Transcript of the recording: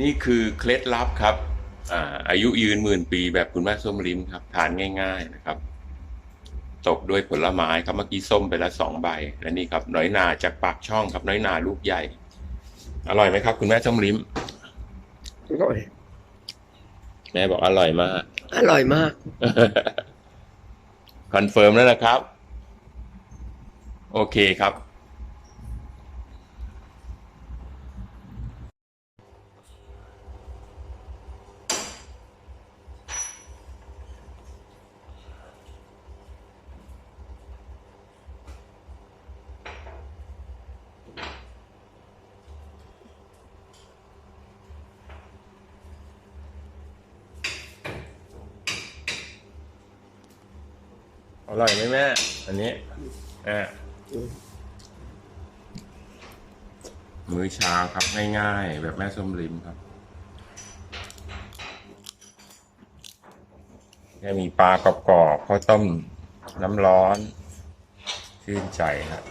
นี่คือเคล็ดลับครับอ่าอายุยืนหมื่นปีแบบคุณแม่ส้มลิ้มครับ ทานง่าย ๆนะครับตบด้วยผลไม้ครับเมื่อกี้ส้มไปแล้วสองใบ และนี่ครับ น้อยนาจากปากช่องครับน้อยนาลูกใหญ่ อร่อยไหมครับ คุณแม่ส้มลิ้ม อร่อย แม่บอกอร่อยมาก อร่อยมาก คอนเฟิร์มแล้วนะครับ โอเคครับ อร่อยไหมแม่ อันนี้อ่ามื้อเช้าครับง่ายๆ แบบแม่ส้มริมครับแค่มีปลากรอบๆข้าวต้มน้ำร้อน ชื่นใจครับ